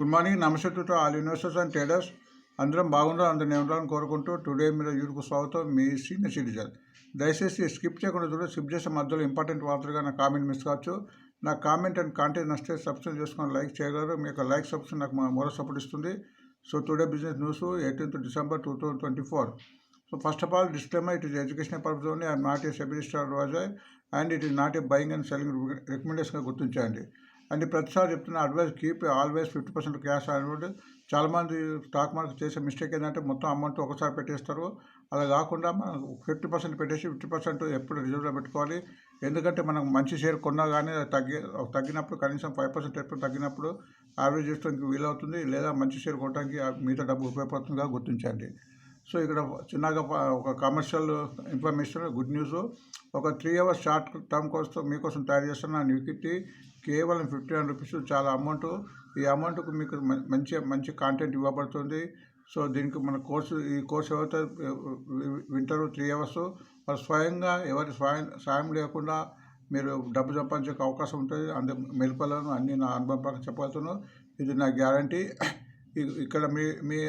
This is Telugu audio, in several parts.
గుడ్ మార్నింగ్ నమస్తే to all investors and traders అందరం బాగుండాలి అందరిని ఉండాలని కోరుకుంటూ టుడే మీరు యూట్యూబ్ స్వాగతం మీ సీనియర్ సిటిజన్. దయచేసి స్కిప్ చేయకుండా చూడండి. స్కిప్ చేసే మధ్యలో ఇంపార్టెంట్ వార్తలుగా నా కామెంట్ మిస్ కావచ్చు. నా కామెంట్ అండ్ కాంటెంట్ నచ్చితే సబ్స్క్రైబ్ చేసుకొని లైక్ చేయగలరు. మీ యొక్క లైక్ సబ్స్క్రైబ్ నాకు మరో సపోర్ట్ ఇస్తుంది. So today business news eighteenth December two thousand twenty four so first of all disclaimer it is educational purpose only and not a SEBI star and it it not a buying and selling రికమెండేషన్గా గుర్తించండి. అండ్ ప్రతిసారి చెప్తున్న advice keep always fifty percent cash అనేటువంటి చాలామంది స్టాక్ మార్కెట్ చేసే మిస్టేక్ ఏంటంటే మొత్తం అమౌంట్ ఒకసారి పెట్టేస్తారు. అలా కాకుండా మనం ఫిఫ్టీ పర్సెంట్ పెట్టేసి ఫిఫ్టీ పర్సెంట్ ఎప్పుడు రిజర్వ్లో పెట్టుకోవాలి. ఎందుకంటే మనం మంచి షేర్ కొన్నా కానీ తగ్గి తగ్గినప్పుడు కనీసం ఫైవ్ పర్సెంట్ ఎప్పుడు తగ్గినప్పుడు యావరేజ్ చేసుకోవడానికి వీలవుతుంది. లేదా మంచి షేర్ కొనడానికి మిగతా డబ్బు ఉపయోగపడుతుందిగా గుర్తించండి. సో ఇక్కడ చిన్నగా ఒక కమర్షియల్ ఇన్ఫర్మేషన్ గుడ్ న్యూస్. ఒక త్రీ అవర్స్ షార్ట్ టర్మ్ కోసం మీకోసం తయారు చేస్తున్న నివికిట్టి కేవలం ఫిఫ్టీ హండ్రెడ్ రూపీస్ చాలా అమౌంట్. ఈ అమౌంట్కు మీకు మంచి మంచి కాంటెంట్ ఇవ్వబడుతుంది. సో దీనికి మన కోర్సు ఈ కోర్సు ఎవరైతే వి- త్రీ అవర్స్ వాళ్ళు స్వయంగా ఎవరి స్వయం సాయం లేకుండా మీరు డబ్బు సంపాదించే అవకాశం ఉంటుంది. అందు మెలుపలను అన్నీ నా అనుభవం ప్రకారం చెప్పగలుగుతున్నాను. ఇది నా గ్యారంటీ. ఇక్కడ మీ మీ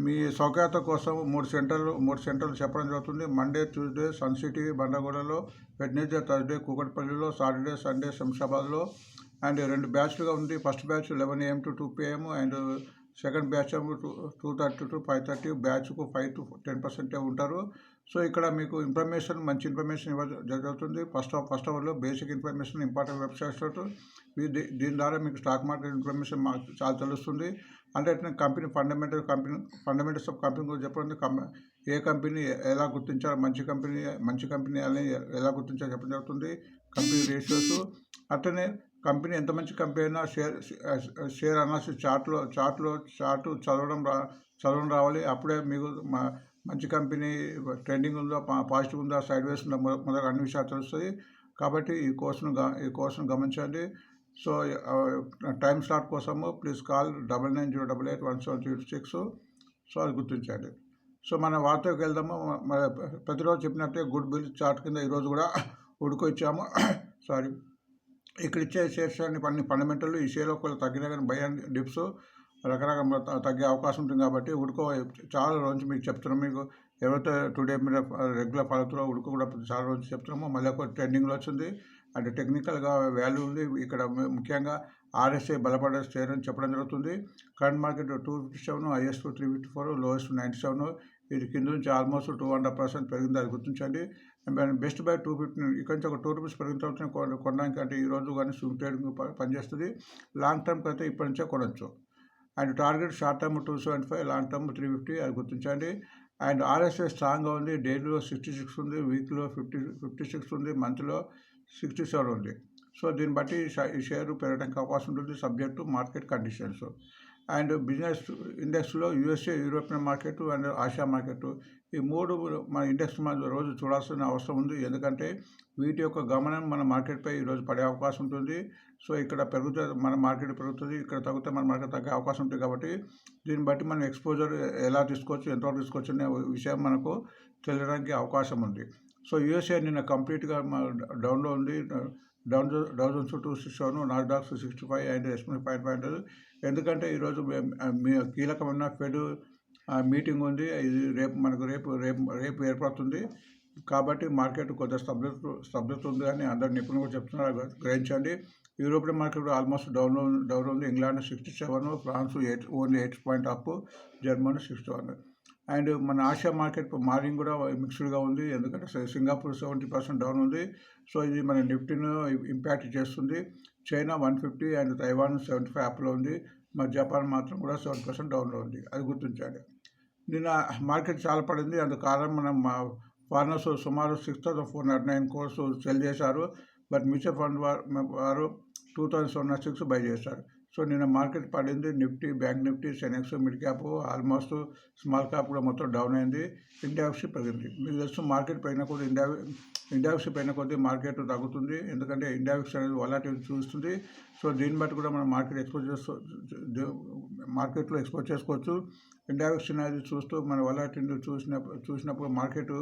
మీ సౌకర్యత కోసం మూడు సెంటర్లు మూడు సెంటర్లు చెప్పడం జరుగుతుంది. మండే ట్యూస్డే సన్ సిటీ బండగూడలో వెడ్నెస్డే థర్స్డే కూకట్పల్లిలో సాటర్డే సండే శంషాబాద్లో అండ్ రెండు బ్యాచ్లుగా ఉంది. First batch eleven AM to two PM and second batch two two thirty to five thirty బ్యాచ్కు five to ten పర్సెంటే ఉంటారు. సో ఇక్కడ మీకు ఇన్ఫర్మేషన్ మంచి ఇన్ఫర్మేషన్ ఇవ్వ జరుగుతుంది. ఫస్ట్ ఫస్ట్ అవర్లో బేసిక్ ఇన్ఫర్మేషన్ ఇంపార్టెంట్ వెబ్సైట్స్ దీని ద్వారా మీకు స్టాక్ మార్కెట్ ఇన్ఫర్మేషన్ మాకు చాలా తెలుస్తుంది. అంటే company fundamental company fundamentals of company గురించి చెప్పండి. ఏ కంపెనీ ఎలా గుర్తించాలి మంచి కంపెనీ మంచి కంపెనీ అని ఎలా గుర్తించాలో చెప్పడం జరుగుతుంది. కంపెనీ రేషియోస్ అట్లనే కంపెనీ ఎంత మంచి కంపెనీ అయినా షేర్ షేర్ అనాలిసిస్ చార్ట్లో చార్ట్లో చార్ట్ చదవడం రా చదవడం రావాలి. అప్పుడే మీకు మా మంచి కంపెనీ ట్రెండింగ్ ఉందా పా- పాజిటివ్ ఉందా సైడ్ వేస్ ఉందా మొద- మొదలగు అన్ని విషయాలు తెలుస్తాయి కాబట్టి ఈ కోర్సును గ- ఈ కోర్సును గమనించండి. సో టైం స్లాట్ కోసము please call double nine zero double eight one seven three six. So అది గుర్తించండి. సో మన వార్తకు వెళ్దాము. ప్రతిరోజు చెప్పినట్టే గుడ్ బిల్ చార్ట్ కింద ఈరోజు కూడా ఉడుకొచ్చాము సారీ. ఇక్కడ ఇచ్చే షేర్స్ అన్ని ఫండమెంటల్ ఈ షేర్ ఒకవేళ తగ్గినా కానీ బై అండ్ డిప్స్. రకరకాల తగ్గే అవకాశం ఉంటుంది కాబట్టి ఉడుకో చాలా రోజు మీకు చెప్తున్నాం. మీకు ఎవరైతే టుడే మీద రెగ్యులర్ ఫాలో ఉడుకు కూడా చాలా రోజు చెప్తున్నామో మళ్ళీ ఒక ట్రెండింగ్లో వచ్చింది. అంటే టెక్నికల్గా వాల్యూ ఉంది. ఇక్కడ ముఖ్యంగా ఆర్ఎస్ఐ బలపడే స్టేర్ అని చెప్పడం జరుగుతుంది. Current market two fifty seven highest three fifty four lowest ninety seven. ఇది కింద నుంచి ఆల్మోస్ట్ టూ హండ్రెడ్ పర్సెంట్ పెరిగింది. అది గుర్తించండి. బెస్ట్ బై టూ ఫిఫ్టీ ఇక్కడ నుంచి ఒక టూ రూపీస్ పెరిగిన తర్వాత కొనడానికి అంటే ఈ రోజు కానీ స్విమ్ ట్రేడింగ్ పనిచేస్తుంది. లాంగ్ టర్మ్కి అయితే ఇప్పటి నుంచే కొనవచ్చు and target short term two seventy five long term three fifty అది గుర్తించండి. అండ్ ఆర్ఎస్ఐ స్ట్రాంగ్గా ఉంది. డైలీలో సిక్స్టీ సిక్స్ ఉంది. వీక్లో ఫిఫ్టీ ఫిఫ్టీ సిక్స్ ఉంది. మంత్లో సిక్స్టీ సెవెన్ ఉంది. సో దీన్ని బట్టి ఈ షేర్ పెరగడానికి అవకాశం ఉంటుంది. Subject market conditions. And business ఇండెక్స్లో USA European market and Asia market. ఈ మూడు మన ఇండెక్స్ మన రోజు చూడాల్సిన అవసరం ఉంది. ఎందుకంటే వీటి యొక్క గమనం మన మార్కెట్పై ఈరోజు పడే అవకాశం ఉంటుంది. సో ఇక్కడ పెరుగుతుంది మన మార్కెట్ పెరుగుతుంది. ఇక్కడ తగ్గితే మన మార్కెట్ తగ్గే అవకాశం ఉంటుంది కాబట్టి దీన్ని బట్టి మనం ఎక్స్పోజర్ ఎలా తీసుకోవచ్చు ఎంతవరకు తీసుకోవచ్చు అనే విషయం మనకు తెలియడానికి అవకాశం ఉంది. సో యూఎస్ఏ నిన్న కంప్లీట్గా డౌన్లో ఉంది. Down Dow Jones two six seven Nasdaq sixty five and SMS five point ఎందుకంటే ఈరోజు కీలకమైన ఫెడ్ మీటింగ్ ఉంది. ఇది రేపు మనకు రేపు రేపు రేపు ఏర్పడుతుంది. కాబట్టి మార్కెట్ కొద్దిగా స్తబ్దత స్తబ్దత ఉంది అని అందరు నిపుణులు కూడా చెప్తున్నారు. గ్రహించండి. European market almost down down ఉంది. England sixty seven France eight only eight point up Germany sixty one. And మన ఆసియా మార్కెట్ మార్నింగ్ కూడా మిక్స్డ్గా ఉంది. ఎందుకంటే సింగపూర్ సెవెంటీ పర్సెంట్ డౌన్ ఉంది. సో ఇది మన నిఫ్టీను ఇంపాక్ట్ చేస్తుంది. China one fifty and Taiwan seventy five అప్లో ఉంది. మరి జపాన్ మాత్రం కూడా సెవెన్ పర్సెంట్ డౌన్లో ఉంది. అది గుర్తించాలి. నిన్న మార్కెట్ చాలా పడింది. అందుకు కారణం మనం మా ఫారినర్స్ సుమారు six thousand four nought nine crores sell చేశారు. బట్ మ్యూచువల్ ఫండ్ వారు వారు two thousand seven six buy చేశారు. సో నిన్న మార్కెట్ పడింది. Nifty bank Nifty Sensex mid cap almost small cap కూడా మొత్తం డౌన్ అయింది. ఇండియా పెరిగింది. మీకు తెలుసు మార్కెట్ పైన కొద్ది ఇండియా ఇండియా పైన కొద్ది మార్కెట్ తగ్గుతుంది. ఎందుకంటే ఇండియా అనేది వలాటివ్ చూస్తుంది. సో దీన్ని బట్టి కూడా మనం మార్కెట్ ఎక్స్పోజ్ చేసుకో మార్కెట్లో ఎక్స్పోజ్ చేసుకోవచ్చు. ఇండెక్స్ అనేది చూస్తూ మన వలాటిని చూసిన చూసినప్పుడు మార్కెట్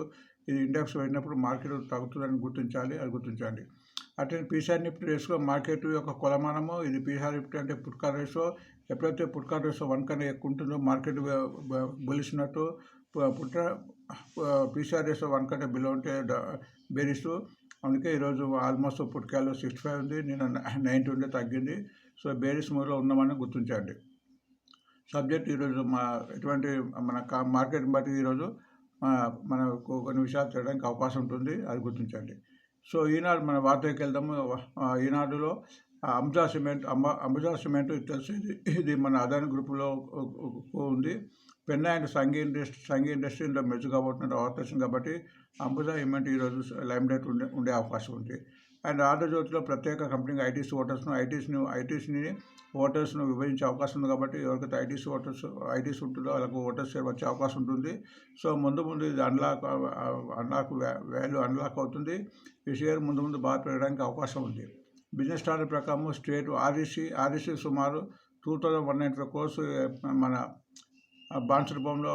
ఇది ఇండెక్స్ వెళ్ళినప్పుడు మార్కెట్ తగ్గుతుందని గుర్తించాలి. అది గుర్తించండి. అట్లనే పీసార్ నిఫ్టీ రేసులో మార్కెట్ యొక్క కొలమానము ఇది పీసార్ నిఫ్టీ అంటే పుట్కార్ రేసో. ఎప్పుడైతే పుట్కార్ రేసో వన్ కన్నా ఎక్కువ ఉంటుందో మార్కెట్ బలిసినట్టు పుట్ట పీసీఆర్ రేసో వన్ కంటే బిలో ఉంటే బేరిస్తూ. అందుకే ఈరోజు ఆల్మోస్ట్ పుట్కాయలు సిక్స్టీ ఫైవ్ ఉంది నేను నైంటీ ఉండే తగ్గింది. సో బేరిస్ మూడ్లో ఉన్నామని గుర్తించండి. సబ్జెక్ట్ ఈరోజు మా ఎటువంటి మన కా- మార్కెట్ని బట్టి ఈరోజు మనకు కొన్ని విషయాలు చేయడానికి అవకాశం ఉంటుంది అది గుర్తించండి. సో ఈనాడు మన వార్తకి వెళ్దాము. ఈనాడులో అంబుజా సిమెంట్ అంబ అంబుజా సిమెంట్ తెలుసు. ఇది ఇది మన అదాని గ్రూపులో ఉంది. పెన్న అండ్ సంగీ ఇండస్ట్రీ సంగీ ఇండస్ట్రీలో మెచ్చు కాబోతున్న అవకాశం కాబట్టి అంబుజా సిమెంట్ ఈరోజు లైమ్ డేట్ ఉండే ఉండే అవకాశం ఉంది. అండ్ ఆంధ్రజ్యోతిలో ప్రత్యేక కంపెనీ ఐటీసీ ఓటర్స్ను ఐటీసీని ఐటీసీని ఓటర్స్ను విభజించే అవకాశం ఉంది కాబట్టి ఎవరికైతే ఐటీసీ ఓటర్స్ ఐటీసీ ఉంటుందో వాళ్ళకు ఓటర్స్ వచ్చే అవకాశం ఉంటుంది. సో ముందు ముందు ఇది అన్లాక్ అన్లాక్ వాల్యూ అన్లాక్ అవుతుంది. ఈ షేర్ ముందు ముందు బాగా పెరగడానికి అవకాశం ఉంది. బిజినెస్ స్టాండర్డ్ ప్రకారం స్టేట్ ఆర్ఈసీ ఆర్ఈసీ సుమారు two thousand one ninety five course మన బాన్స్ రూపంలో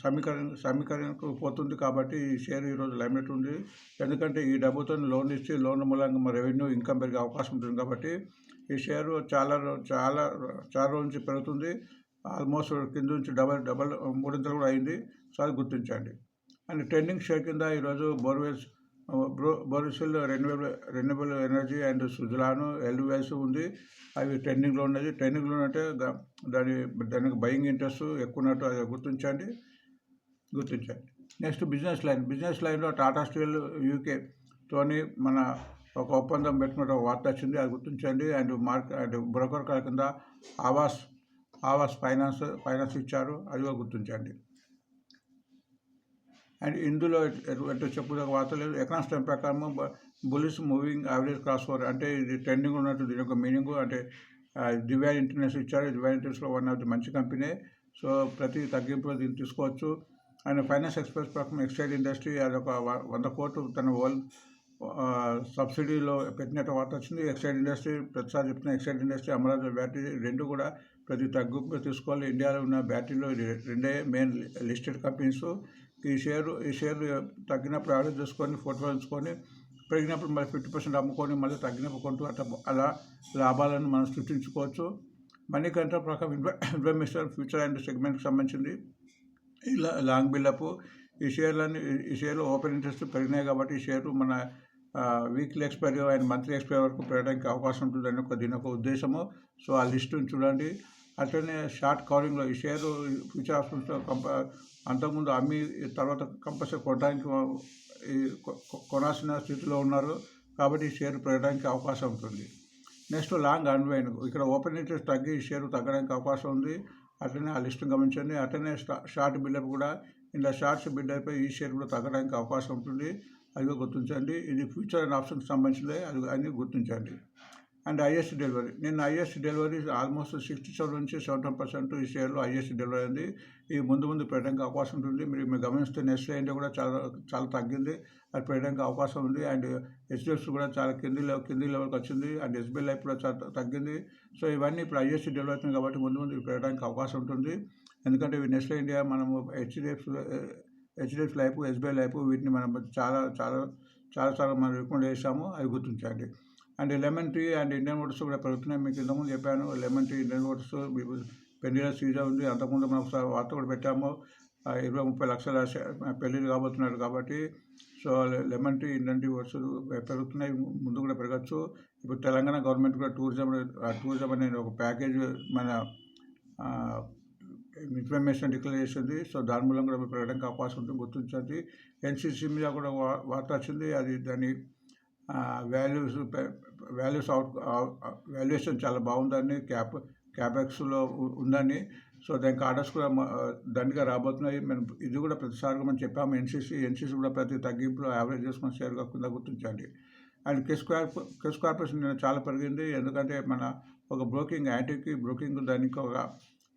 సమీకరణ సమీకరణకు పోతుంది కాబట్టి ఈ షేర్ ఈరోజు లైమ్లైట్ ఉంది. ఎందుకంటే ఈ డబ్బుతో లోన్ ఇచ్చి లోన్ మూలంగా మా రెవెన్యూ ఇన్కమ్ పెరిగే అవకాశం ఉంటుంది కాబట్టి ఈ షేరు చాలా చాలా చాలా రోజుల నుంచి పెరుగుతుంది. ఆల్మోస్ట్ కింద నుంచి డబల్ డబల్ మూడింతలు కూడా అయింది. సో అది గుర్తించండి. అండ్ ట్రెండింగ్ షేర్ కింద ఈరోజు బోర్వేల్స్ బ్రో రెన్యూబుల్ రెన్యూబుల్ ఎనర్జీ అండ్ సుజలాను ఎల్వీఎస్ ఉంది. అవి ట్రెండింగ్లో ఉన్నది ట్రెండింగ్లో అంటే దా- దాని దానికి బయింగ్ ఇంట్రెస్ట్ ఎక్కువ ఉన్నట్టు అది గుర్తించండి. గుర్తించండి. నెక్స్ట్ బిజినెస్ లైన్ బిజినెస్ లైన్లో టాటా స్టీల్ యూకే తోని మన ఒక ఒప్పందం పెట్టుకున్న ఒక వార్త వచ్చింది. అది గుర్తించండి. అండ్ మార్క్ అండ్ బ్రోకర్ కాల కింద ఆవాస్ ఆవాస్ ఫైనాన్స్ ఫైనాన్స్ ఇచ్చారు. అది కూడా గుర్తించండి. అండ్ ఇందులో ఎటు చెప్పుదగ్గ వార్త లేదు. ఎకనామిక్స్ టైం ప్రకారం bullish moving average cross over. అంటే ఇది ట్రెండింగ్ ఉన్నట్టు దీని యొక్క మీనింగ్. అంటే దివ్యా ఇంటర్నేషనల్ ఇచ్చారు. Divya international one of the మంచి కంపెనీ. సో ప్రతి తగ్గింపు దీన్ని తీసుకోవచ్చు. అండ్ ఫైనాన్స్ ఎక్స్ప్రెస్ ప్రకారం ఎక్స్టైల్ ఇండస్ట్రీ అది ఒక వ- వంద కోట్లు తన ఓల్ సబ్సిడీలో పెట్టినట్టు వార్త వచ్చింది. ఎక్సైడ్ ఇండస్ట్రీ ప్రతిసారి చెప్తున్న ఎక్సైడ్ ఇండస్ట్రీ అమరావతి బ్యాటరీ రెండు కూడా ప్రతి తగ్గింపు తీసుకోవాలి. ఇండియాలో ఉన్న బ్యాటరీలో రెండే మెయిన్ లిస్టెడ్ కంపెనీస్ ఈ షేరు ఈ షేర్లు తగ్గినప్పుడు యావరేజ్ చేసుకొని ఫోటో ఉంచుకొని పెరిగినప్పుడు మళ్ళీ ఫిఫ్టీ పర్సెంట్ అమ్ముకొని మళ్ళీ తగ్గినప్పుడు కొంటూ అట్లా అలా లాభాలను మనం సృష్టించుకోవచ్చు. మనీ కంట్రోల్ ప్రకారం ఇన్ఫర్మేషన్ ఫ్యూచర్ అండ్ సెగ్మెంట్కి సంబంధించింది. ఇలా లాంగ్ బిల్డప్ ఈ షేర్లన్నీ ఈ షేర్లు ఓపెన్ ఇంట్రెస్ట్ పెరిగినాయి కాబట్టి ఈ షేరు మన weekly expiry and monthly expiry వరకు పెరగడానికి అవకాశం ఉంటుందని ఒక దీని ఒక ఉద్దేశము. సో ఆ లిస్టుని చూడండి. అట్లనే షార్ట్ కవరింగ్లో ఈ షేరు ఫ్యూచర్ ఆప్షన్స్లో కంప అంతకుముందు అమ్మి తర్వాత కంపల్సరీ కొనడానికి కొనాల్సిన స్థితిలో ఉన్నారు. కాబట్టి ఈ షేర్ పెరగడానికి అవకాశం ఉంటుంది. Next long unwind. ఇక్కడ ఓపెన్ ఇంట్రెస్ట్ తగ్గి ఈ షేర్ తగ్గడానికి అవకాశం ఉంది. అట్లనే ఆ లిస్ట్ని గమనించండి. అట్లనే షార్ట్ బిల్డప్ కూడా ఇలా షార్ట్స్ బిల్డప్ ఈ షేర్ కూడా తగ్గడానికి అవకాశం ఉంటుంది. అది గుర్తించండి. ఇది ఫ్యూచర్ అండ్ ఆప్షన్కి సంబంధించినవి అది అన్ని గుర్తించండి. And highest delivery. నేను highest delivery almost sixty seven నుంచి సెవెంటీ పర్సెంట్ ఈ షేర్లో హైయెస్ట్ డెలివరీ అయింది. ఈ ముందు ముందు పెట్టడానికి అవకాశం ఉంటుంది. మీరు మీరు గమనిస్తే నెక్స్ట్ ఇండియా కూడా చాలా చాలా తగ్గింది. అది పెట్టడానికి అవకాశం ఉంది. అండ్ హెచ్డిఎఫ్సి కూడా చాలా కింది లెవెల్ కింది లెవెల్కి వచ్చింది. అండ్ ఎస్బీఐ లైఫ్ కూడా చాలా తగ్గింది. సో ఇవన్నీ ఇప్పుడు ఐఎస్టీ డెలివరీ అవుతుంది కాబట్టి ముందు ముందు పెట్టడానికి అవకాశం ఉంటుంది. ఎందుకంటే ఇవి నెక్స్ట్ ఇండియా మనము HDF HDF life SBI life వీటిని మనం చాలా చాలా చాలా చాలా మనం రికమెండ్ చేసాము అవి గుర్తించండి and lemon tea and Indian waters కూడా పెరుగుతున్నాయి. మీకు ఇంతకుముందు చెప్పాను లెమన్ టీ ఇండియన్ వాటర్స్ పెళ్ళిలో సీజన్ ఉంది. అంతకుముందు మనం ఒకసారి వార్త కూడా పెట్టాము. ఇరవై ముప్పై లక్షల షే- పెళ్ళిళ్ళు కాబోతున్నారు కాబట్టి so lemon tea Indian tea oats పెరుగుతున్నాయి. ముందు కూడా పెరగచ్చు. ఇప్పుడు తెలంగాణ గవర్నమెంట్ కూడా టూరిజం టూరిజం అనే ఒక ప్యాకేజ్ మన ఇన్ఫర్మేషన్ డిక్లేర్ చేసింది. సో దాని మూలంగా కూడా పెరగడానికి అవకాశం ఉంటుంది. గుర్తించండి. ఎన్సీసీ మీద కూడా వార్త వచ్చింది. అది దాని వాల్యూస్ వాల్యూస్ అవుట్ వాల్యుయేషన్ చాలా బాగుందని క్యాప్ క్యాపెక్స్లో ఉందని సో దానికి ఆర్డర్స్ కూడా దండిగా రాబోతున్నాయి. మనం ఇది కూడా ప్రతిసారిగా మనం చెప్పాము. ఎన్సీసీ ఎన్సీసీ కూడా ప్రతి తగ్గింపులో యావరేజ్ చేసుకుని షేర్ కాకుండా గుర్తించండి. అండ్ కిస్ కార్ప కిస్ కార్పొరేషన్ నేను చాలా పెరిగింది. ఎందుకంటే మన ఒక బ్రోకింగ్ యాంటీకి బ్రోకింగ్ దానికి ఒక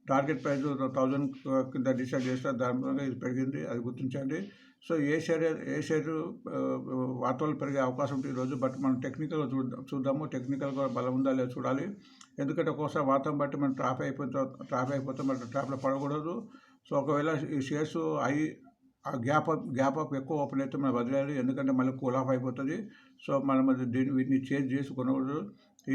టార్గెట్ ప్రైస్ థౌజండ్ కింద డిసైడ్ చేస్తే దాని మూలంగా ఇది పెరిగింది. అది గుర్తించండి. సో ఏ షేర్ ఏ షేరు వార్తలు పెరిగే అవకాశం ఉంటుంది ఈరోజు బట్ మనం టెక్నికల్గా చూద్దాం చూద్దాము. టెక్నికల్గా బలం ఉందా లేదా చూడాలి. ఎందుకంటే ఒక్కోసారి వార్తను బట్టి మనం ట్రాప్ అయిపోతే ట్రాప్ అయిపోతే మనం ట్రాప్లో పడకూడదు. సో ఒకవేళ ఈ షేర్స్ హై ఆ గ్యాప్ అప్ గ్యాప్ అప్ ఎక్కువ ఓపెన్ అయితే మనం వదిలేయాలి. ఎందుకంటే మళ్ళీ కూల్ ఆఫ్ అయిపోతుంది. సో మనం దీన్ని వీటిని చేంజ్ చేసి కొనకూడదు.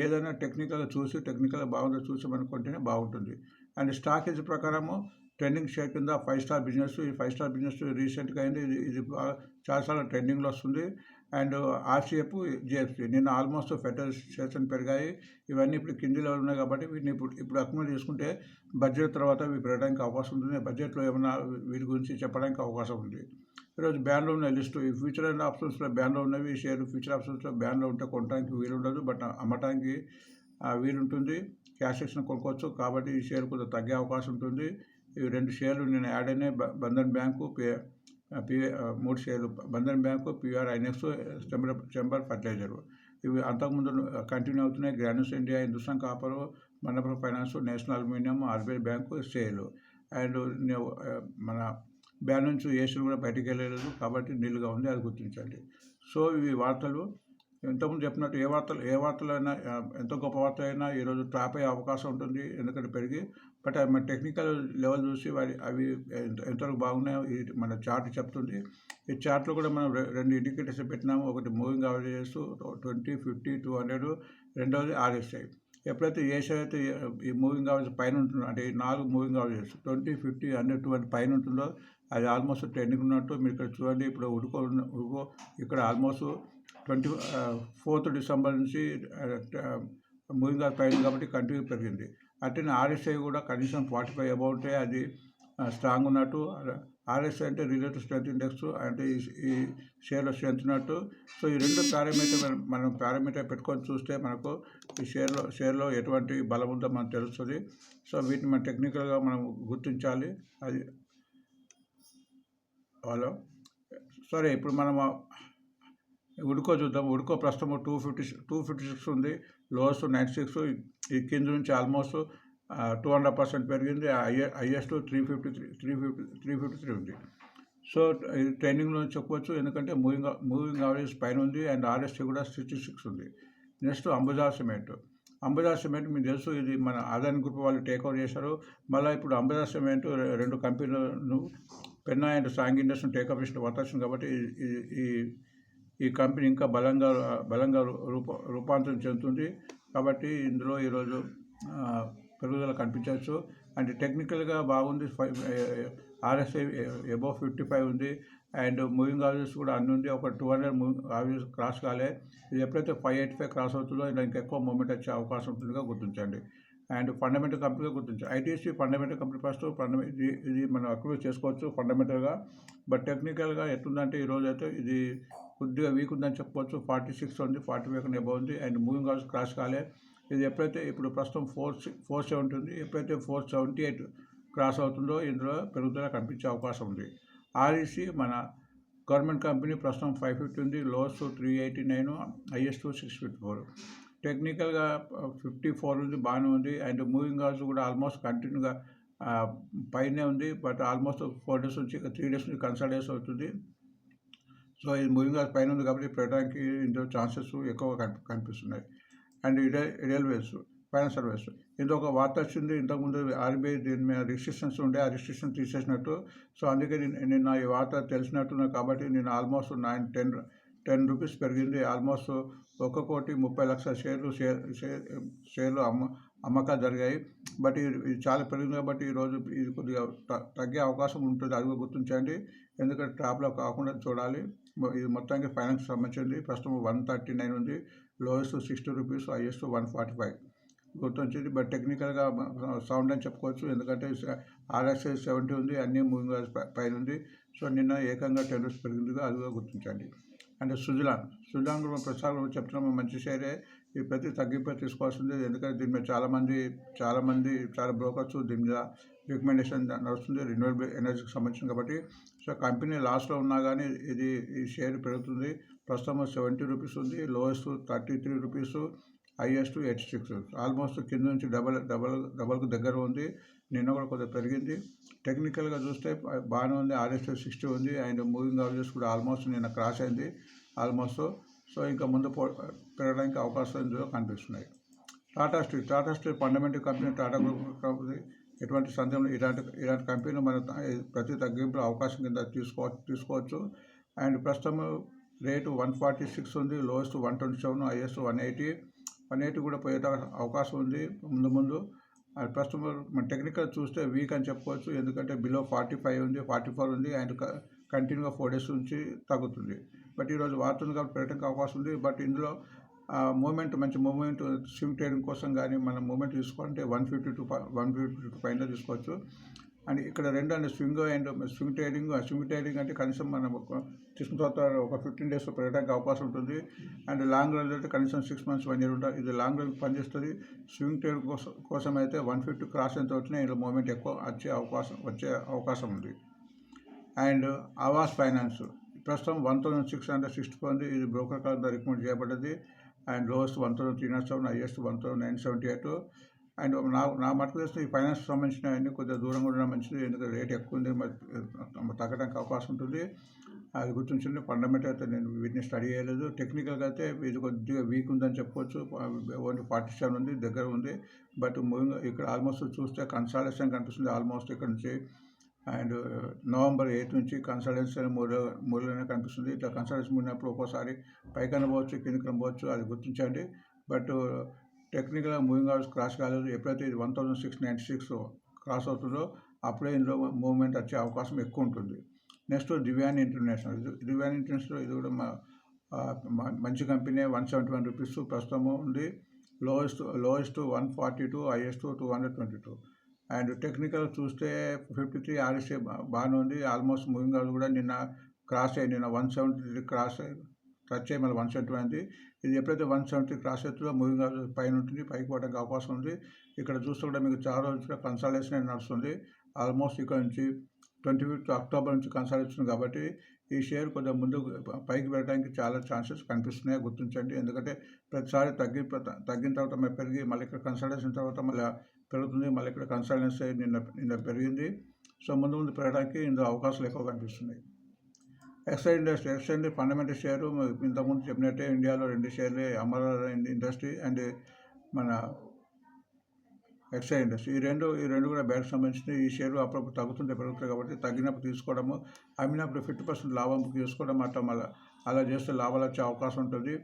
ఏదైనా టెక్నికల్గా చూసి టెక్నికల్గా బాగుందో చూసి మనం కొంటేనే బాగుంటుంది. అండ్ స్టాకేజ్ ప్రకారము ట్రెండింగ్ షేర్ కింద ఫైవ్ స్టార్ బిజినెస్ ఈ ఫైవ్ స్టార్ బిజినెస్ రీసెంట్గా అయింది. ఇది ఇది చాలాసార్లు ట్రెండింగ్లో వస్తుంది. అండ్ ఆర్సీఎఫ్ జిఎఫ్సి నిన్న ఆల్మోస్ట్ ఫెడరల్ స్టేషన్ పెరిగాయి. ఇవన్నీ ఇప్పుడు కింది లెవెల్ ఉన్నాయి కాబట్టి వీటిని ఇప్పుడు ఇప్పుడు అక్యుములేట్ చేసుకుంటే బడ్జెట్ తర్వాత ఇవి పెరగడానికి అవకాశం ఉంటుంది. బడ్జెట్లో ఏమైనా వీటి గురించి చెప్పడానికి అవకాశం ఉంది. ఈరోజు బ్యాన్లో ఉన్న లిస్టు ఈ ఫ్యూచర్ అండ్ ఆప్షన్స్లో బ్యాన్లో ఉన్నవి షేర్ ఫ్యూచర్ ఆప్షన్స్లో బ్యాన్లో ఉంటే కొనడానికి వీలు ఉండదు బట్ అమ్మటానికి వీలుంటుంది. క్యాష్ సెక్షన్ కొనుక్కోవచ్చు కాబట్టి ఈ షేర్ కొంచెం తగ్గే అవకాశం ఉంటుంది. ఇవి రెండు షేర్లు నేను యాడ్ అయినాయి. బ- బంధన్ బ్యాంకు పి మూడు షేర్లు. బంధన్ బ్యాంకు పిఆర్ ఐనెక్స్ చెంబర్ చెంబర్ ఫర్టిలైజర్. ఇవి అంతకుముందు కంటిన్యూ అవుతున్నాయి. గ్రాన్యూస్ ఇండియా హిందుస్థాన్ కాపర్ మండపం finance national aluminium RBI bank షేర్లు. అండ్ మన బ్యాన్ నుంచి ఏషియన్ కూడా బయటికి వెళ్ళలేదు. కాబట్టి నీళ్ళుగా ఉంది. అది గుర్తించండి. సో ఇవి వార్తలు. ఇంతకుముందు చెప్పినట్టు ఏ వార్తలు ఏ వార్తలు అయినా ఎంత గొప్ప వార్త అయినా ఈరోజు ట్రాప్ అయ్యే అవకాశం ఉంటుంది. ఎందుకంటే పెరిగి బట్ మన టెక్నికల్ లెవెల్ చూసి వారి అవి ఎంత ఎంతవరకు బాగున్నాయో ఈ మన చార్ట్ చెప్తుంది. ఈ చార్ట్లో కూడా మనం రెండు ఇండికేటర్స్ పెట్టినాము. ఒకటి moving averages twenty fifty two hundred రెండవది ఆర్ఎస్ఐ. ఎప్పుడైతే ఏసీ అయితే ఈ మూవింగ్ అవరేజ్ పైన ఉంటుందో అంటే ఈ నాలుగు moving averages twenty fifty hundred two hundred పైన ఉంటుందో అది ఆల్మోస్ట్ ట్రెండింగ్ ఉన్నట్టు మీరు ఇక్కడ చూడండి. ఇప్పుడు ఉడుకో ఉడుకో ఇక్కడ ఆల్మోస్ట్ ట్వంటీ ఫోర్త్ డిసెంబర్ నుంచి మూవింగ్ అవరేజ్ పైన కాబట్టి కంటిన్యూ పెరిగింది. అట్లనే ఆర్ఎస్ఐ కూడా కనీసం ఫార్టీ ఫైవ్ అబౌవ్ ఉంటే అది స్ట్రాంగ్ ఉన్నట్టు ఆర్ఎస్ఐ అంటే రిలేటివ్ స్ట్రెంత్ ఇండెక్స్ అంటే ఈ- షేర్లో స్ట్రెంత్ ఉన్నట్టు. సో ఈ రెండు పారామీటర్ మనం మనం పారామీటర్ పెట్టుకొని చూస్తే మనకు ఈ షేర్లో షేర్లో ఎటువంటి బలం ఉందో మనకు తెలుస్తుంది. సో వీటిని మనం టెక్నికల్గా మనం గుర్తించాలి. అది హలో? సరే ఇప్పుడు మనం ఉడుకో చూద్దాం. ఉడుకో ప్రస్తుతం two fifty two fifty six ఉంది. లోయెస్ట్ నైన్ సిక్స్ ఈ కింద నుంచి ఆల్మోస్ట్ టూ హండ్రెడ్ పర్సెంట్ పెరిగింది. Highest three fifty three three fifty three fifty three ఉంది. సో ఇది ట్రైనింగ్లో చెప్పవచ్చు ఎందుకంటే మూవింగ్ మూవింగ్ ఆవరేజ్ పైన ఉంది అండ్ ఆర్ఎస్టీ కూడా సిక్స్టీ సిక్స్ ఉంది. Next Ambuja cement. Ambuja cement మీకు తెలుసు ఇది మన ఆదాని గ్రూప్ వాళ్ళు టేక్ ఓవర్ చేశారు. మళ్ళీ ఇప్పుడు అంబుజా సిమెంట్ రెండు కంపెనీలను పెన్నా అండ్ సాంగ్ ఇండస్ట్రీ టేక్ చేసిన వర్తొచ్చింది కాబట్టి ఈ- ఈ- కంపెనీ ఇంకా బలంగా బలంగా రూప రూపాంతరం చెందుతుంది. కాబట్టి ఇందులో ఈరోజు పెరుగుదల కనిపించవచ్చు. అండ్ టెక్నికల్గా బాగుంది. Five RSI above fifty five ఉంది. అండ్ మూవింగ్ ఆవరేజెస్ కూడా అన్ని ఉంది. ఒక two hundred moving average cross కాలే. ఇది ఎప్పుడైతే ఫైవ్ ఎయిటీ ఫైవ్ క్రాస్ అవుతుందో ఇలా ఇంకా ఎక్కువ మూమెంట్ వచ్చే అవకాశం ఉంటుందిగా గుర్తించండి. అండ్ ఫండమెంటల్ కంపెనీగా గుర్తించండి ఐటీసీ ఫండమెంటల్ కంపెనీ ఫస్ట్ ఫండమె ఇది ఇది మనం అక్రూవ్ చేసుకోవచ్చు ఫండమెంటల్గా. బట్ టెక్నికల్గా ఎట్లుందంటే ఈరోజు అయితే ఇది కొద్దిగా వీక్ ఉందని చెప్పుకోవచ్చు ఫార్టీ సిక్స్ ఉంది ఫార్టీ ఫైవ్ కన్నా ఉంది అండ్ మూవింగ్ ఆల్స్ క్రాస్ కాలే. ఇది ఎప్పుడైతే ఇప్పుడు ప్రస్తుతం ఫోర్ ఫోర్ సెవెంటీ ఉంది ఎప్పుడైతే ఫోర్ సెవెంటీ ఎయిట్ క్రాస్ అవుతుందో ఇందులో పెరుగుదల కనిపించే అవకాశం ఉంది. ఆర్ఈసి మన గవర్నమెంట్ కంపెనీ ప్రస్తుతం ఫైవ్ ఫిఫ్టీ ఉంది lows three eighty nine highest six fifty four. టెక్నికల్గా ఫిఫ్టీ ఫోర్ ఉంది బాగానే ఉంది. అండ్ మూవింగ్ కాల్స్ కూడా ఆల్మోస్ట్ కంటిన్యూగా పైనే ఉంది. బట్ ఆల్మోస్ట్ ఫోర్ డేస్ నుంచి త్రీ డేస్ నుంచి కన్సల్టేస్ అవుతుంది. సో ఇది మూవింగ్ పైన ఉంది కాబట్టి పెట్టడానికి ఇందులో ఛాన్సెస్ ఎక్కువ కనిపి కనిపిస్తున్నాయి. అండ్ ఇడే రైల్వేస్ ఫైనాన్స్ సర్వీస్. ఇది ఒక వార్త వచ్చింది ఇంతకుముందు ఆర్బీఐ దీని మీద రిస్ట్రిక్షన్స్ ఉండే ఆ రిస్ట్రిక్షన్ తీసేసినట్టు. సో అందుకే నేను నిన్న ఈ వార్త తెలిసినట్టున్నా కాబట్టి నేను almost nine ten ten rupees పెరిగింది. ఆల్మోస్ట్ ఒక కోటి ముప్పై లక్షల షేర్లు షేర్ షేర్లు అమ్మ అమ్మకాలు జరిగాయి. బట్ ఇది చాలా పెరిగింది కాబట్టి ఈరోజు ఇది కొద్దిగా త- తగ్గే అవకాశం ఉంటుంది. అది గుర్తించండి. ఎందుకంటే ట్రాప్లో కాకుండా చూడాలి. ఇది మొత్తానికి ఫైనాన్స్ సంబంధించింది ప్రస్తుతం వన్ థర్టీ నైన్ ఉంది. Lowest sixty rupees highest one forty five. గుర్తొచ్చింది బట్ టెక్నికల్గా సౌండ్ అని చెప్పుకోవచ్చు. ఎందుకంటే ఆర్ఎస్ఐ సెవెంటీ ఉంది అన్ని మూవింగ్ పైన ఉంది. సో నిన్న ఏకంగా టెన్ రూపీస్ పెరిగిందిగా అది కూడా గుర్తించండి. అంటే సుజలాన్ సుజలాన్ కూడా ప్రసారం చెప్తున్నాము మంచి షేరే. ఈ ప్రతి తగ్గింపు తీసుకోవాల్సింది. ఎందుకంటే దీని మీద చాలామంది చాలామంది చాలా బ్రోకర్స్ దీని మీద రికమెండేషన్ నడుస్తుంది రిన్యూవబుల్ ఎనర్జీకి సంబంధించిన కాబట్టి. సో కంపెనీ లాస్లో ఉన్నా కానీ ఇది ఈ షేర్ పెరుగుతుంది. ప్రస్తుతం సెవెంటీ రూపీస్ ఉంది lowest thirty three rupees highest eight six. Almost కింద నుంచి డబల్ డబల్ డబల్కు దగ్గర ఉంది. నిన్న కూడా కొద్దిగా పెరిగింది. టెక్నికల్గా చూస్తే బాగానే ఉంది. ఆర్ఎస్ఐ సిక్స్టీ ఉంది. అండ్ మూవింగ్ అవరేజెస్ కూడా ఆల్మోస్ట్ నిన్న క్రాస్ అయింది. ఆల్మోస్ట్ సో ఇంకా ముందు పో పెరగడానికి అవకాశాలు కనిపిస్తున్నాయి. Tata steel Tata steel fundamental company Tata group ఎటువంటి సందేహం ఇలాంటి ఇలాంటి కంపెనీలు మనం ప్రతి తగ్గింపులో అవకాశం కింద తీసుకో తీసుకోవచ్చు. అండ్ ప్రస్తుతం రేటు వన్ ఫార్టీ సిక్స్ ఉంది lowest one twenty seven highest one eighty. One eighty కూడా పోయే అవకాశం ఉంది ముందు ముందు. అండ్ ప్రస్తుతం మన టెక్నికల్ చూస్తే వీక్ అని చెప్పుకోవచ్చు. ఎందుకంటే బిలో ఫార్టీ ఫైవ్ ఉంది ఫార్టీ ఫోర్ ఉంది అండ్ కంటిన్యూగా ఫోర్ డేస్ నుంచి తగ్గుతుంది. బట్ ఈరోజు వాడుతుంది కాబట్టి పెట్టడానికి అవకాశం ఉంది. బట్ ఇందులో మూమెంట్ మంచి మూమెంట్ స్విమ్ ట్రేడింగ్ కోసం కానీ మనం మూమెంట్ తీసుకోవాలంటే one fifty two one fifty two పైన తీసుకోవచ్చు. అండ్ ఇక్కడ రెండు and swing and swing trading swing trading అంటే కనీసం మనం తీసుకున్న తర్వాత ఒక ఫిఫ్టీన్ డేస్ పెరగడానికి అవకాశం ఉంటుంది. అండ్ లాంగ్ రన్ అయితే కనీసం సిక్స్ మంత్స్ వన్ ఇయర్ ఉంటుంది ఇది లాంగ్ రన్ పనిచేస్తుంది. స్వింగ్ ట్రేడ్ కోసం కోసం అయితే వన్ ఫిఫ్టీ క్రాస్ ఎంత వచ్చినా ఇందులో మూమెంట్ ఎక్కువ వచ్చే అవకాశం వచ్చే అవకాశం ఉంది. అండ్ ఆవాస్ ఫైనాన్స్ ప్రస్తుతం one thousand six hundred sixty four ఉంది. ఇది broker call recommend చేయబడ్డది. And lowest one thousand three naught seven highest one thousand nine seventy eight. And నా నా మటుకు తెలిసిన ఈ ఫైనాన్స్ సంబంధించిన అన్ని కొద్దిగా దూరంగా ఉండడం మంచిది. ఎందుకంటే రేట్ ఎక్కువ ఉంది మరి తగ్గడానికి అవకాశం ఉంటుంది. అది గుర్తుంచుకుని ఫండమెంటల్ అయితే నేను వీటిని స్టడీ చేయలేదు. టెక్నికల్గా అయితే ఇది కొద్దిగా వీక్ ఉందని చెప్పవచ్చు ఓన్లీ ఫార్టీ సెవెన్ ఉంది దగ్గర ఉంది. బట్ మూవింగ్ ఇక్కడ ఆల్మోస్ట్ చూస్తే కన్సాలేషన్ కనిపిస్తుంది. ఆల్మోస్ట్ ఇక్కడ నుంచి అండ్ నవంబర్ ఎయిత్ నుంచి కన్సల్టెన్సీ మూడు మూడులోనే కనిపిస్తుంది. ఇట్లా కన్సల్టెన్సీ మూడినప్పుడు ఒక్కోసారి పైకన పోవచ్చు కిందకి పోవచ్చు అది గుర్తించండి. బట్ టెక్నికల్గా మూవింగ్ అవర్స్ క్రాస్ కాలేదు. ఎప్పుడైతే ఇది one thousand six ninety six cross అవుతుందో అప్పుడే ఇందులో మూవ్మెంట్ వచ్చే అవకాశం ఎక్కువ ఉంటుంది. నెక్స్ట్ దివ్యాన్ ఇంటర్నేషనల్ ఇది దివ్యాన్ ఇంటర్నేషనల్ ఇది కూడా మా మంచి company one seventy one rupees ప్రస్తుతం ఉంది. Lowest lowest one forty two highest two hundred twenty two. And technical చూస్తే ఫిఫ్టీ త్రీ ఆర్ఎస్ఏ బాగానే ఉంది. ఆల్మోస్ట్ మూవింగ్ అవర్స్ కూడా నిన్న క్రాస్ అయ్యి నిన్న వన్ సెవెంటీ త్రీ క్రాస్ అయ్యి టచ్ అయ్యి మళ్ళీ వన్ సెవెంటీ అయింది. ఇది ఎప్పుడైతే వన్ సెవెంటీ క్రాస్ అవుతుందో మూవింగ్ పైన ఉంటుంది. పైకి పోవడానికి అవకాశం ఉంది. ఇక్కడ చూస్తే కూడా మీకు చాలా రోజులుగా కన్సల్టేషన్ నడుస్తుంది. ఆల్మోస్ట్ ఇక్కడ నుంచి ట్వంటీ ఫిఫ్త్ అక్టోబర్ నుంచి కన్సల్టేషన్ కాబట్టి ఈ షేర్ కొద్దిగా ముందు పైకి వెళ్ళడానికి చాలా ఛాన్సెస్ కనిపిస్తున్నాయి. గుర్తించండి. ఎందుకంటే ప్రతిసారి తగ్గి తగ్గిన తర్వాత మళ్ళీ పెరిగి మళ్ళీ ఇక్కడ కన్సల్టేషన్ తర్వాత మళ్ళీ పెరుగుతుంది. మళ్ళీ ఇక్కడ కన్సల్టెన్సీ నిన్న నిన్న పెరిగింది. సో ముందు ముందు పెరగడానికి ఇందులో అవకాశాలు ఎక్కువ కనిపిస్తున్నాయి. Exide industry Exide fundamental share. ఇంతకుముందు చెప్పినట్టే ఇండియాలో రెండు షేర్లే అమరాల ఇండస్ట్రీ అండ్ మన ఎక్సైడ్ ఇండస్ట్రీ. ఈ రెండు ఈ రెండు కూడా బ్యాంక్ సంబంధించిన ఈ షేర్లు అప్పుడప్పుడు తగ్గుతుంటే పెరుగుతుంది కాబట్టి తగ్గినప్పుడు తీసుకోవడము. అమ్మినప్పుడు ఫిఫ్టీ పర్సెంట్ లాభం తీసుకోవడం అట్లా మళ్ళీ అలా చేస్తే లాభాలు వచ్చే అవకాశం ఉంటుంది.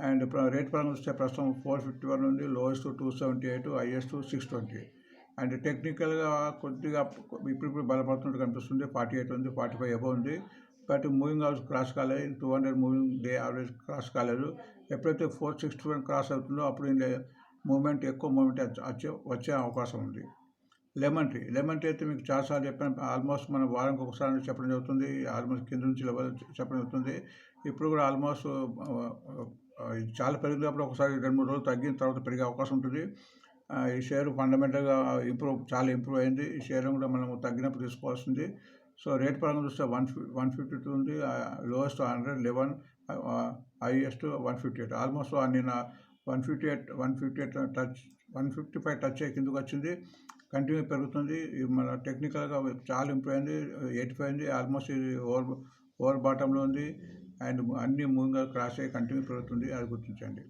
అండ్ రేట్ పరంగా చూస్తే ప్రస్తుతం ఫోర్ ఫిఫ్టీ వన్ ఉంది lowest two seventy eight highest six twenty and టెక్నికల్గా కొద్దిగా ఇప్పుడు ఇప్పుడు బలపడుతున్నట్టు కనిపిస్తుంది ఫార్టీ ఎయిట్ ఉంది ఫార్టీ ఫైవ్ అబౌ ఉంది. బట్ మూవింగ్ అవర్స్ క్రాస్ కాలేదు two hundred moving day average cross కాలేదు. ఎప్పుడైతే ఫోర్ సిక్స్టీ వన్ క్రాస్ అవుతుందో అప్పుడు మూమెంట్ ఎక్కువ మూమెంట్ వచ్చే వచ్చే అవకాశం ఉంది. లెమన్ ట్రీ లెమన్ ట్రీ అయితే మీకు చాలాసార్లు చెప్పాను ఆల్మోస్ట్ మనం వారానికి ఒకసారి చెప్పడం జరుగుతుంది ఆల్మోస్ట్ కింద నుంచి లెవెల్ చెప్పడం జరుగుతుంది. ఇప్పుడు కూడా ఆల్మోస్ట్ ఇది చాలా పెరిగినప్పుడు ఒకసారి రెండు మూడు రోజులు తగ్గిన తర్వాత పెరిగే అవకాశం ఉంటుంది. ఈ షేర్ ఫండమెంటల్గా ఇంప్రూవ్ చాలా ఇంప్రూవ్ అయింది. ఈ షేర్ కూడా మనం తగ్గినప్పుడు తీసుకోవాల్సింది. సో రేట్ పరంగా చూస్తే వన్ వన్ ఫిఫ్టీ టూ ఉంది. Lowest hundred eleven highest one fifty eight. Almost నిన్న one fifty eight one fifty eight touch one fifty five touch అయ్యి కిందకు వచ్చింది. కంటిన్యూ పెరుగుతుంది. ఇది మన టెక్నికల్గా చాలా ఇంప్రూవ్ అయింది. ఎయిట్ ఫైవ్ ఉంది. ఆల్మోస్ట్ ఇది ఓవర్ ఓవర్ బాటంలో ఉంది. అండ్ అన్ని మూవింగ్ క్రాస్ అయ్యి కంటిన్యూ పెరుగుతుంది అది గుర్తించండి.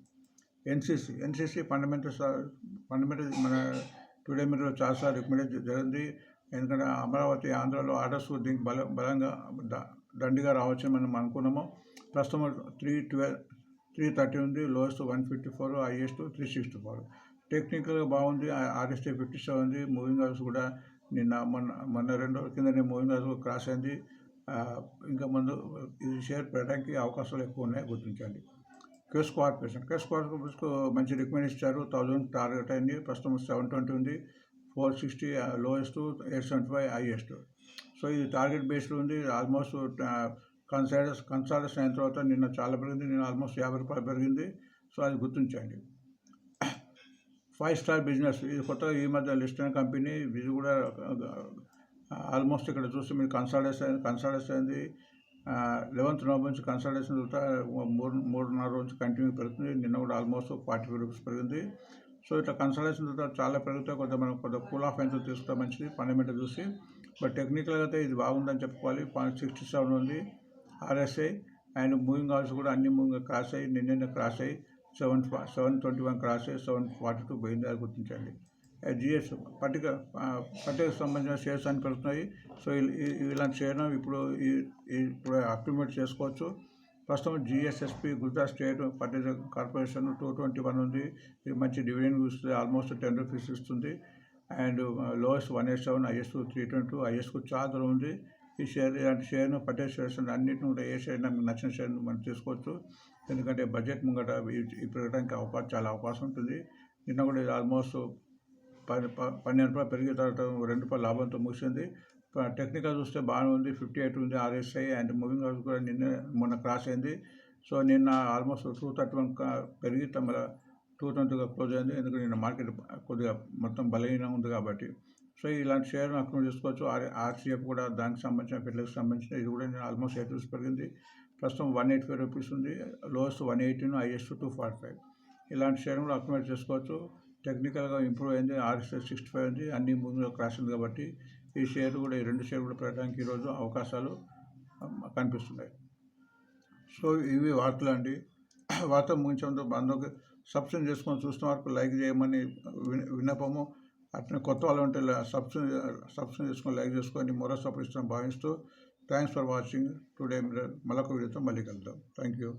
ఎన్సీసీ ఎన్సీసీ ఫండమెంటల్ ఫండమెంటల్ మన టుడే మీరు చాలాసార్లు రికమెండ్ జరిగింది. ఎందుకంటే అమరావతి ఆంధ్రాలో ఆర్డర్స్ దీనికి బల బలంగా ద- దండిగా రావచ్చని మనం అనుకున్నాము. ప్రస్తుతం త్రీ ట్వెల్వ్ త్రీ థర్టీ ఉంది. Lowest one fifty four highest three sixty four. టెక్నికల్గా బాగుంది. ఆర్ఎస్టీ ఫిఫ్టీ సెవెన్ ఉంది. మూవింగ్ హౌస్ కూడా నిన్న మొన్న మొన్న రెండు రోజుల కింద మూవింగ్ హౌస్ క్రాస్ అయింది. ఇంకా ముందు ఇది షేర్ పెట్టడానికి అవకాశాలు ఎక్కువ ఉన్నాయి గుర్తించండి. కేస్ కార్పొరేషన్ కేస్ కార్పొరేషన్కు మంచి రికమెండ్ ఇచ్చారు థౌజండ్ టార్గెట్ అయింది ప్రస్తుతం సెవెన్ ట్వంటీ ఉంది four sixty lowest eight seventy five highest so ఇది టార్గెట్ బేస్డ్ ఉంది ఆల్మోస్ట్ కన్సల్టెన్స్ కన్సల్టేషన్ అయిన తర్వాత నిన్న చాలా పెరిగింది నిన్న ఆల్మోస్ట్ యాభై రూపాయలు పెరిగింది. సో అది గుర్తించండి. ఫైవ్ స్టార్ బిజినెస్ ఇది కొత్తగా ఈ మధ్య లిస్ట్ అయిన కంపెనీ ఇది కూడా ఆల్మోస్ట్ ఇక్కడ చూస్తే మీరు కన్సల్టేషన్ అయింది కన్సల్టేషన్ అయింది. లెవెన్త్ నవంబర్ నుంచి కన్సల్టేషన్ మూడు మూడున్నర నుంచి కంటిన్యూ పెరుగుతుంది. నిన్న కూడా ఆల్మోస్ట్ ఫార్టీ ఫైవ్ రూపీస్ పెరిగింది. సో ఇట్లా కన్సల్టేషన్ తర్వాత చాలా పెరుగుతాయి. కొంత మనం కొంత కూల్ ఆఫ్ అయితే తీసుకుంటే మంచిది ఫండమెంటల్ చూసి. బట్ టెక్నికల్గా అయితే ఇది బాగుందని చెప్పుకోవాలి. పాయింట్ సిక్స్టీ సెవెన్ ఉంది ఆర్ఎస్ఐ అండ్ మూవింగ్ ఆల్స్ కూడా అన్ని మూవింగ్ క్రాస్ అయ్యి నిన్న క్రాస్ అయ్యి seven seven twenty one cross అయ్యి సెవెన్ ఫార్టీ టూ పోయింది అది గుర్తించండి. జిఎస్ పట్టిక ఆ, పట్టికకు సంబంధించిన షేర్స్ అని పెడుతున్నాయి సో ఇలాంటి షేర్ను ఇప్పుడు ఈ- ఇప్పుడు అక్యుమిలేట్ చేసుకోవచ్చు. ప్రస్తుతం GSSP Gujarat state fertiliser corporation two twenty one ఉంది. ఇది మంచి డివిడెండ్ ఇస్తుంది. ఆల్మోస్ట్ టెన్ రూపీస్ ఇస్తుంది. And lowest one eight seven ఐఎస్కు three twenty two ఐఎస్కు చాలా దూరం ఉంది. ఈ షేర్ ఇలాంటి షేర్ను పట్టే షేర్స్ అన్నింటిని కూడా ఏ షేర్ నాకు నచ్చిన షేర్ను మనం తీసుకోవచ్చు. ఎందుకంటే బడ్జెట్ ముంగట ఇప్పుడు ఈ పెరగడానికి అవకాశం చాలా అవకాశం ఉంటుంది. నిన్న కూడా ఇది ఆల్మోస్ట్ పన్నెండు రూపాయలు పెరిగిన తర్వాత రెండు రూపాయలు లాభంతో ముగిసింది. టెక్నికల్ చూస్తే బాగానే ఉంది. ఫిఫ్టీ ఎయిట్ ఉంది ఆర్ఎస్ఐ అండ్ మూవింగ్ అవర్స్ కూడా నిన్న మొన్న క్రాస్ అయింది. సో నిన్న ఆల్మోస్ట్ టూ థర్టీ వన్ పెరిగి తమ టూ ట్వంటీగా క్లోజ్ అయింది. ఎందుకంటే నిన్న మార్కెట్ కొద్దిగా మొత్తం బలహీనంగా ఉంది కాబట్టి. సో ఇలాంటి షేర్ అకౌంట్ చేసుకోవచ్చు ఆర్ ఆర్సీఎఫ్ కూడా దానికి సంబంధించిన ఫిట్లకు సంబంధించిన ఇది కూడా నేను ఆల్మోస్ట్ ఎయిట్ రూపీస్ పెరిగింది. ప్రస్తుతం వన్ ఎయిటీ ఫైవ్ రూపీస్ ఉంది. Lowest one eighteen highest two forty five. ఇలాంటి షేర్ కూడా అక్యుమిలేట్ చేసుకోవచ్చు. టెక్నికల్గా ఇంప్రూవ్ అయింది. ఆర్ఎస్ఎస్ సిక్స్టీ ఫైవ్ ఉంది. అన్ని ముందు క్రాస్ ఉంది కాబట్టి ఈ షేర్ కూడా ఈ రెండు షేర్ కూడా పెట్టడానికి ఈరోజు అవకాశాలు కనిపిస్తున్నాయి. సో ఇవి వార్తలు అండి. వార్త ముగించడంతో అందరికి సబ్స్క్రైబ్ చేసుకొని చూస్తున్న వరకు లైక్ చేయమని విన- విన్నపము. అట్నే కొత్త వాళ్ళు ఉంటే సబ్స్క్రైబ్ సబ్స్క్రైబ్ చేసుకొని లైక్ చేసుకొని మరో సపోర్ట్ ఇస్తాం భావిస్తూ. Thanks for watching. టుడే మరొక వీడియోతో మళ్ళీ కలుద్దాం. Thank you.